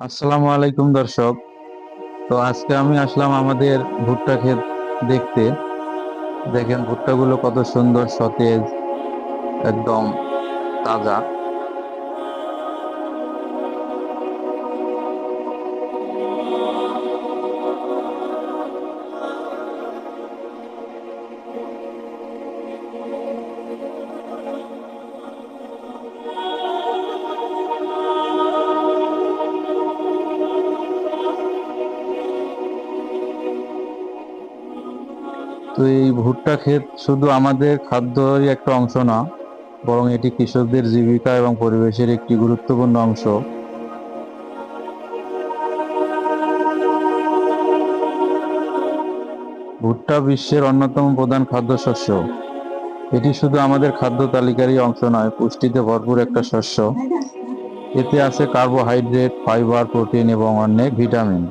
আসসালামু আলাইকুম দর্শক। তো আজকে আমি আসলাম আমাদের ভুট্টা ক্ষেত দেখতে। দেখেন ভুট্টাগুলো কত সুন্দর সতেজ, একদম তাজা। তো এই ভুট্টা ক্ষেত শুধু আমাদের খাদ্যেরই একটা অংশ না, বরং এটি কৃষকদের জীবিকা এবং পরিবেশের একটি গুরুত্বপূর্ণ অংশ। ভুট্টা বিশ্বের অন্যতম প্রধান খাদ্যশস্য। এটি শুধু আমাদের খাদ্য তালিকারই অংশ নয়, পুষ্টিতে ভরপুর একটা শস্য। এতে আছে কার্বোহাইড্রেট, ফাইবার, প্রোটিন এবং অনেক ভিটামিন।